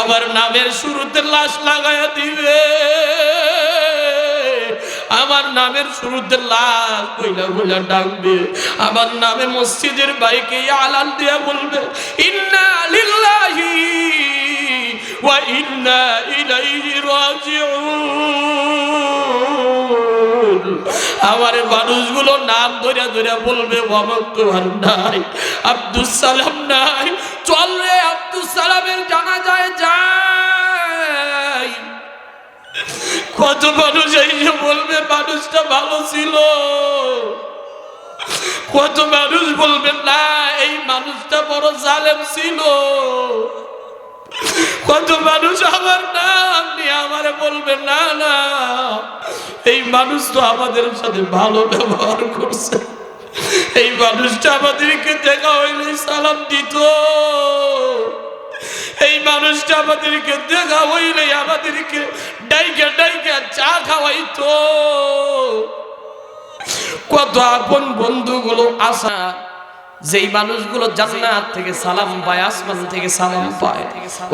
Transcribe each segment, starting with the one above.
আমার নামের শুরুতে লাশ লাগাইয়া দিবে। আমার নামের শুরুতে লাশ কইলা কইলা ডাকবে। আমার নামে মসজিদের বাইকে আলাল দিয়া বলবে, ইন্না লিল্লাহি ওয়া ইন্না ইলাইহি রাজিউন। আমার মানুষগুলো নাম ধরে ধরে বলবে অমক নাই আব্দুল সালাম নাই চল রে আব্দুল সালামের জানা যায় যাই। কত মানুষ এই যে বলবে, মানুষটা ভালো ছিল। কত মানুষ বলবে, না, এই মানুষটা বড় জালেম ছিল। কত মানুষ আমার নাম নিয়ে আমারে বলবে, না না, এই মানুষ তো আমাদের সাথে ভালো ব্যবহার করছে। এই মানুষটা আমাদেরকে দেখা হইলে সালাম দিত। এই মানুষটা আমাদেরকে দেখা হইলে আমাদেরকে ডাইকে ডাইকে চা খাওয়াইতো। কত আপন বন্ধুগুলো আসা যেই মানুষগুলো জান্নাত থেকে সালাম পায়, আসমান থেকে সালাম পায়,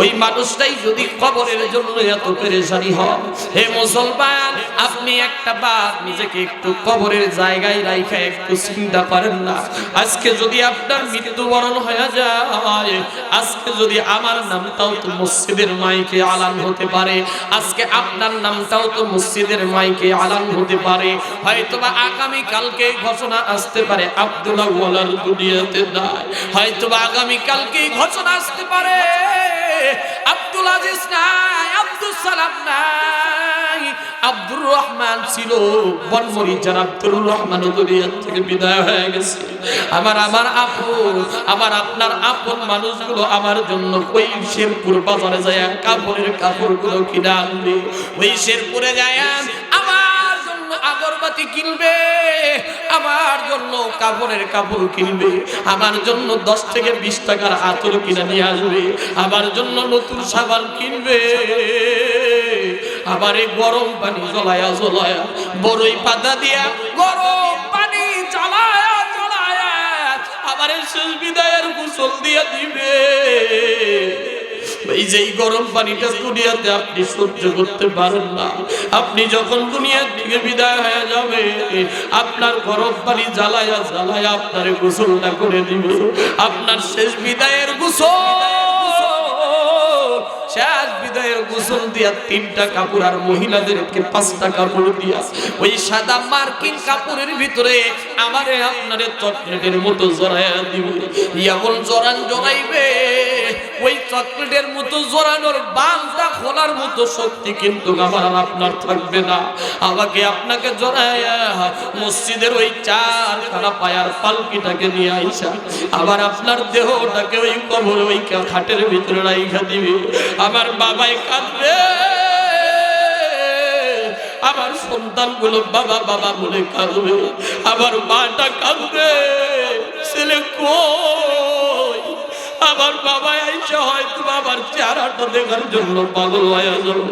ওই মানুষটাই যদি কবরের জন্য এত পেরেশানি হয়। হে মুসলমান, আপনি একটা বার নিজেকে একটু কবরের জায়গায় রাইখা, একটু চিন্তা করেন না। আজকে যদি আপনার মৃত্যুবরণ হয়ে যায়, আজকে যদি আমার নামটাও তো মসজিদের মাইকে আলান হতে পারে, আজকে আপনার নামটাও তো মসজিদের মাইকে আলান হতে পারে। হয়তোবা আগামী কালকে ঘোষণা আসতে পারে আব্দুল্লাহ ওয়ালার দুনিয়াতে নাই। হয়তোবা আগামী কালকে ঘোষণা আসতে পারে। আব্দুল আজিজ নাই, আব্দুল সালাম নাই। আব্দুর রহমান ছিল বনমরি যার আব্দুর রহমান দুনিয়া থেকে বিদায় হয়ে গেছে। আমার আমার আপন, আমার আপনার আপন মানুষগুলো আমার জন্য ওই শেরপুর বাজারে যায়, কাপড়ের কাপড়গুলো কিনে আনবে। ওই শেরপুরে যায় আগরবাতি কিনবে, আমার জন্য কাপড়ের কাপড় কিনবে, আমার জন্য দশ থেকে বিশ টাকার আতর কিনে নিয়ে আসবে, আমার জন্য নতুন সাবান কিনবে। আবার এই গরম পানি জ্বলায়া জ্বলায়া, বড়ই পাতা দিয়া গরম পানি জ্বলায়া জ্বলায়া আবার এই শেষ বিদায়ের গোসল দিয়া দিবে। এই যে এই গরম পানিটা দুনিয়াতে আপনি সহ্য করতে পারেন না। আপনি যখন দুনিয়ার দিকে বিদায় হয়ে যাবে, আপনার গরম পানি জ্বালায়া জ্বালায়া আপনার গোসলটা করে দিবে। আপনার শেষ বিদায়ের গোসল শেষ বিদায়ের গোসল দিয়া তিনটা কাপড় আর মহিলাদেরকে পাঁচটা কাপড় দিয়া ওই সাদা মার্কিন কাপড়ের ভিতরে আমারে আপনারে চকলেটের মতো জড়াইয়া দিব। এমন জড়ান জড়াইবে, ওই চকলেটের মতো জড়ানোর বাঁধটা খোলার মতো শক্তি কিন্তু আমার আপনার থাকবে না। আমাকে আপনাকে জড়াইয়া মসজিদের ওই চার খানা পায়ার পালকিটাকে নিয়ে আইসা, আবার আপনার দেহটাকে ওই কবর, ওই খাটের ভিতরে রাইখা দিবে। আমার বাবাই কাঁদবে। আমার সন্তানগুলো বাবা বাবা বলে কাঁদবে। আমার মাটা কাঁদবে। ছেলে আমার বাবা হয় হয়তো আমার চেহারাটা দেখার জন্য পাগল হয়ে যাবে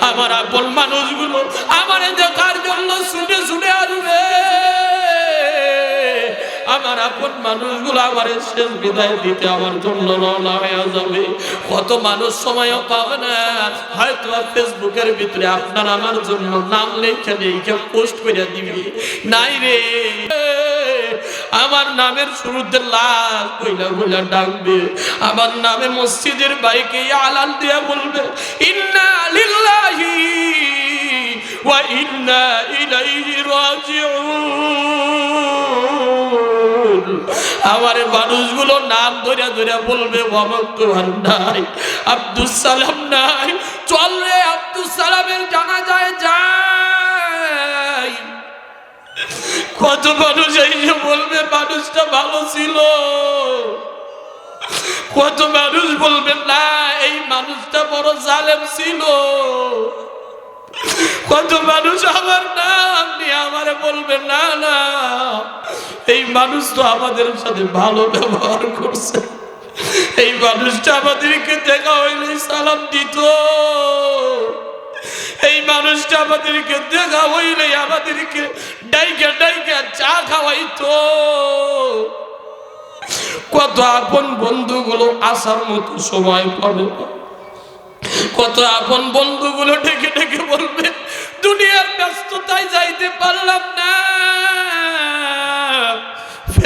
আমার আপন মানুষগুলো আমার দেখার জন্য শুনে ছুটে আসবে। আমার আপন মানুষগুলো আমার শেষ বিদায় দিতে আমার জন্য রওনা হয়ে যাবে। কত মানুষ সময়ও পাবে না। হয়তো ফেসবুকের ভিতরে আপনার আমার জন্য নাম লেখা লেখা পোস্ট করে দিবি। নাই রে। আমার নামের শুরুতে লাল কইলা কইলা ডাকবে। আমার নামে মসজিদের বাইকে আলাল দিয়া বলবে, ইন্না লিল্লাহি ওয়া ইন্না ইলাইহি রাজিউন। আমার মানুষগুলো নাম ধরে ধরে বলবে নাই আব্দুল সালাম নাই। চল রে আব্দুল সালামের জানা যায় যাই। কত মানুষ এই যে বলবে, মানুষটা ভালো ছিল। কত মানুষ বলবে, না, এই মানুষটা বড় জালেম ছিল। কত মানুষ আমার নাম নিয়ে আমারে বলবে, না না এই মানুষ তো আমাদের সাথে ভালো ব্যবহার করছে। এই মানুষটা আমাদেরকে দেখা হইলে সালাম দিত। এই মানুষটা আমাদেরকে দেখা হইলে আমাদেরকে ডাইকে ডাইকে চা খাওয়াইতো। কত আপন বন্ধুগুলো আসার মতো সময় পাবে কত আপন বন্ধুগুলো ডেকে ডেকে বলবে, দুনিয়ার ব্যস্ততায় যাইতে পারলাম না।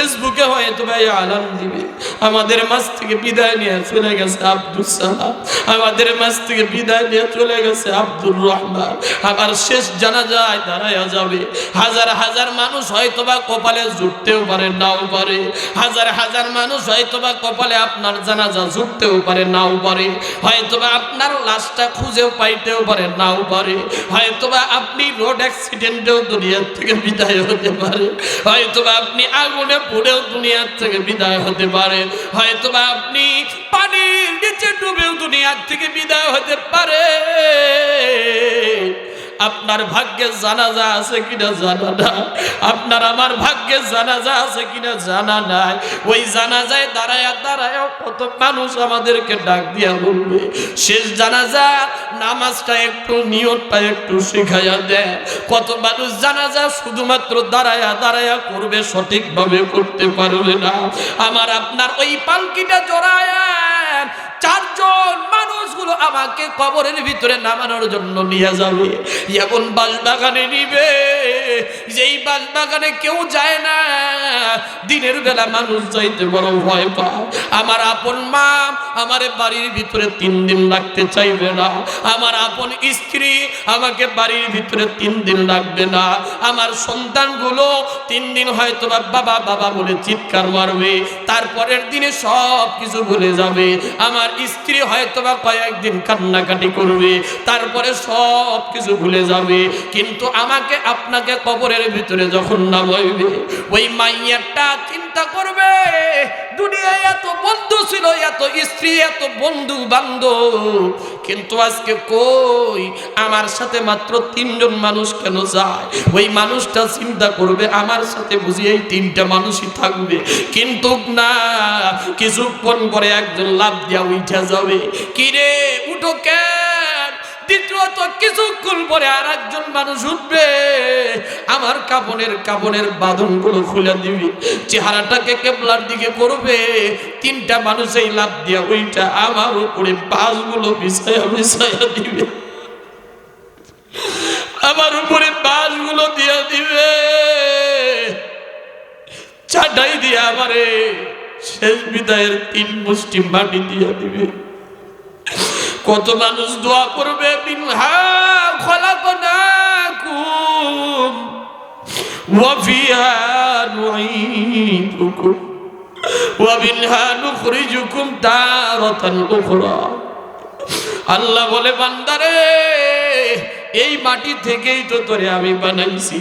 ফেসবুকে হয়তো ভাই আলাম দিবে। আমাদের মাছ থেকে বিদায় নিয়ে চলে গেছে আব্দুল সালাম। আমাদের মাছ থেকে বিদায় নিয়ে চলে গেছে আব্দুর রহমান। আবার শেষ জানা যায় দাঁড়ায়া যাবে। হাজার হাজার মানুষ হয়তো বা কপালে জুটতেও পারে, নাও পারে। হাজার হাজার মানুষ হয়তো বা কপালে আপনার জানাজা জুটতেও পারে, নাও পারে। হয়তো বা আপনার লাশটা খুঁজেও পাইতেও পারে, নাও পারে। হয়তো বা আপনি রোড অ্যাক্সিডেন্টেও দুনিয়ার থেকে বিদায় হতে পারে। হয়তো বা আপনি আগুনে পুড়েও দুনিয়ার থেকে বিদায় হতে পারে। হয়তো বা আপনি পানির নিচে ডুবেও দুনিয়ার থেকে বিদায় হতে পারে। আপনার ভাগ্যে জানাজা আছে কিনা জানা না আপনার আমার ভাগ্যে জানাজা আছে কিনা জানা নাই? ওই জানাজায় দাঁড়ায় দাঁড়ায় কত মানুষ আমাদেরকে ডাক দিয়া বলবে, শেষ জানাজা, নামাজটা একটু নিয়তটা একটু শিখাইয়া দেয় কত মানুষ জানাজা শুধুমাত্র দাঁড়ায়া দাঁড়ায়া করবে, সঠিকভাবে করতে পারবে না। আমার আপনার ওই পালকিটা জড়ায়, চারজন মানুষগুলো আমাকে কবরের ভিতরে নামানোর জন্য নিয়ে যাবে। এমন বাসবাগানে নিবে, যেই বাসবাগানে কেউ যায় না। দিনের বেলা মানুষ যাইতে বড় ভয় পায়। আমার আপন মা আমার বাড়ির ভিতরে তিন দিন রাখতে চাইবে না। আমার আপন স্ত্রী আমাকে বাড়ির ভিতরে তিন দিন রাখবে না। আমার সন্তানগুলো তিন দিন হয়তো বাবা বাবা বলে চিৎকার মারবে। তারপরের দিনে সব কিছু ভুলে যাবে। আমার স্ত্রী হয়তো বা কয়েকদিন কান্নাকাটি করবে, তারপরে সব কিছু ভুলে যাবে। কিন্তু আমাকে আপনাকে কবরের ভিতরে যখন নামাইবে, ওই মাইয়াটা চিন্তা করবে দুনিয়ায় এত বন্ধু ছিল, এত স্ত্রী, এত বন্ধু বান্ধব কিন্তু আজকে কই? আমার সাথে মাত্র তিনজন মানুষ কেন যায়? ওই মানুষটা চিন্তা করবে, আমার সাথে বুঝি এই তিনটা মানুষই থাকবে। কিন্তু না কিছুক্ষণ পরে একজন লাভ দিয়া উঠা যাবে? কিরে উঠো কেন? দ্বিতীয়ত কিছুক্ষণ পরে আর একজন মানুষ উঠবে? আমার কাপনের কাপনের বাঁধনগুলো খুলে দিবি। চেহারাটাকে কেবলার দিকে করবে। তিনটা মানুষ এই লাভ দিয়া ওইটা আমার উপরে বাসগুলো বিছায়া বিছায়া দিবে। আমার উপরে বাসগুলো দিয়া দিবে। চাটাই দিয়ে আমারে শেষ বিদায়ের তিন মুষ্টি মাটি দিয়া দিবে। কত মানুষ দোয়া করবে আল্লাহ বলে, বান্দারে, এই মাটি থেকেই তো তোরে আমি বানাইছি।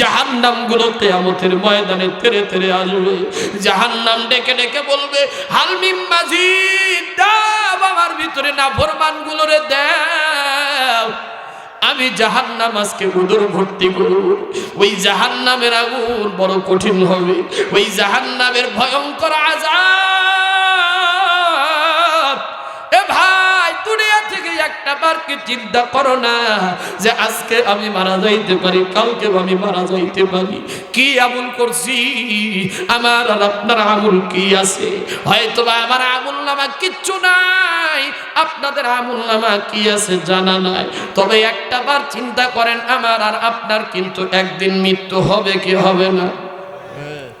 জাহান্নামগুলো কেয়ামতের ময়দানে তেরে তেরে আসবে। জাহান্নাম ডেকে ডেকে বলবে হালমিম দাও আমার ভিতরে না ফরমান গুলোরে দাও। আমি জাহান্নাম আজকে উদর ভর্তি করব। ওই জাহান্নামের আগুন বড় কঠিন হবে। ওই জাহান্নামের ভয়ঙ্কর আজাব এ ভাই একটা বার কি চিন্তা করো না যে আজকে আমি মারা যাইতে পারি, কালকে আমি মারা যাইতে পারি। কি আমল করছি? আমার আর আপনার আমল কি আছে? হয়তো বা আমার আমল নামা কিচ্ছু নাই, আপনাদের আমল নামা কি আছে জানা নাই। তবে একটা বার চিন্তা করেন, আমার আর আপনার কিন্তু একদিন মৃত্যু হবে কি হবে না।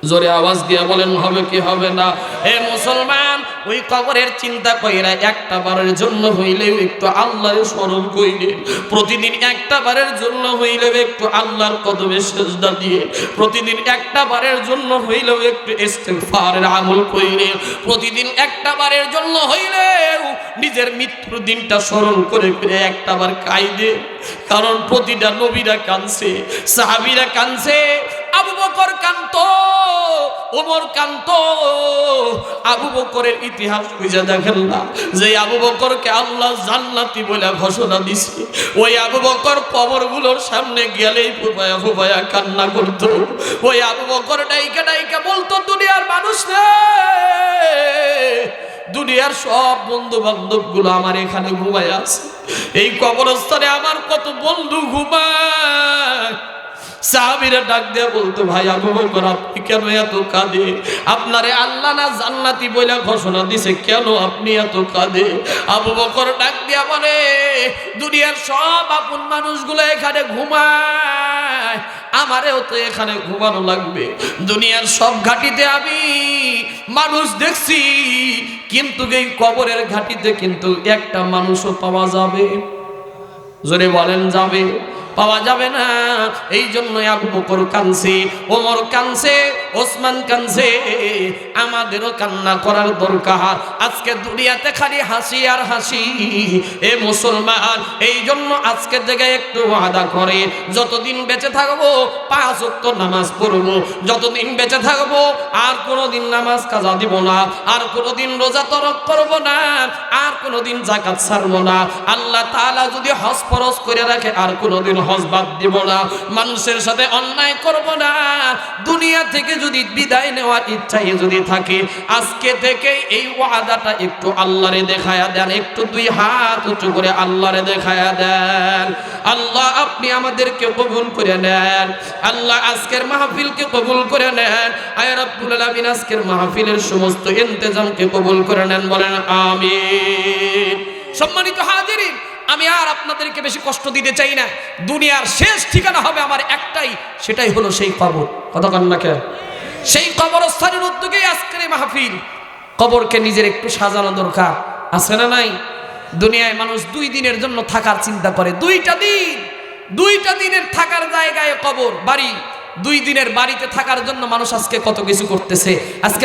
জোরে আওয়াজ দিয়ে বলেন, হবে কি হবে না? হে মুসলমান, ওই কবরের চিন্তা কইরা একটা বারের জন্য হইলেও একটু আল্লাহর স্মরণ কইলে প্রতিদিন একটা বারের জন্য হইলেও একটু আল্লাহর কদমে সেজদা দিয়ে। প্রতিদিন একটা বারের জন্য হইলেও একটু ইস্তেগফারের আমল কইলে প্রতিদিন একটা বারের জন্য হইলেও নিজের মৃত্যুর দিনটা স্মরণ করে করে একটা বার কাইদে। কারণ প্রতিটা নবীরা কানছে সাহাবীরা কানছে আবু বকর কান্ত ওমর কান্ত আবু বকরের ইতিহাস বুঝে দেখেন না। যে আবু বকরকে আল্লাহ জান্নাতি বলে ঘোষণা দিছে। ওই আবু বকর কবরগুলোর সামনে গেলেই ফুপায়া ফুপায়া কান্না করতো। ওই আবু বকর ডাইকা ডাইকা বলতো, দুনিয়ার মানুষ রে, দুনিয়ার সব বন্ধু বান্ধবগুলো আমার এখানে ঘুমায় আছে। এই কবরস্থানে আমার কত বন্ধু ঘুমায়। সাহাবীরা ডাক দিয়ে বলতো, ভাই আবু বকর, আপনি কেন এত কাঁদে? আপনারে আল্লাহ না জান্নাতি বইলা ঘোষণা দিছে, কেন আপনি এত কাঁদে? আবু বকর ডাক দিয়া বলে, দুনিয়ার সব আপন মানুষগুলো এখানে ঘুমায়, আমারেও তো এখানে ঘুমানো লাগবে। দুনিয়ার সব ঘাটিতে আমি মানুষ দেখছি, কিন্তু এই কবরের ঘাটিতে কিন্তু একটা মানুষও পাওয়া যাবে। জোরে বলেন, যাবে। পাওয়া যাবে না। এই জন্য আবু বকর কানছে ওমর কানছে ওসমান কানছে আমাদেরও কান্না করার দরকার। আজকে দুনিয়াতে খালি হাসি আর হাসি। এ মুসলমান, এই জন্য আজকের জায়গায় একটু ওয়াদা করে, যতদিন বেঁচে থাকব, পাঁচ ওয়াক্ত নামাজ পড়ব। যতদিন বেঁচে থাকব, আর কোনোদিন নামাজ কাজা দিব না, আর কোনোদিন রোজা তরক করব না, আর কোনোদিন জাকাত ছাড়বো না। আল্লাহ তাআলা যদি হজ ফরজ করে রাখে, আর কোনোদিন হজ বাদ দিব না। মানুষের সাথে অন্যায় করব না। দুনিয়া থেকে যদি বিদায় নেওয়ার ইচ্ছাই যদি থাকে, আজকে থেকে এই ওয়াদাটা একটু আল্লাহরে দেখায়া দেন, একটু দুই হাত উঁচু করে আল্লাহরে দেখায়া দেন। আল্লাহ, আপনি আমাদেরকে কবুল করে নেন। আল্লাহ, আজকের মাহফিলকে কবুল করে নেন। আয় রব্বুল আলামিন, আজকের মাহফিলের সমস্ত ইন্তজামকে কবুল করে নেন বলেন, আমিন। সম্মানিত হাজিরিন আমি আর আপনাদেরকে বেশি কষ্ট দিতে চাই না। দুনিয়ার শেষ ঠিকানা হবে আমার একটাই, সেটাই হলো সেই কবর। কথা কান না সেই কবরস্থানের উদ্যোগেই আজকের এই মাহফিল। কবরকে নিজের একটু সাজানো দরকার। আছে না নাই? দুনিয়ায় মানুষ দুই দিনের জন্য থাকার চিন্তা করে। দুইটা দিন, দুইটা দিনের থাকার জায়গায় কবর, বাড়ি। দুই দিনের বাড়িতে থাকার জন্য মানুষ আজকে কত কিছু করতেছে। আজকে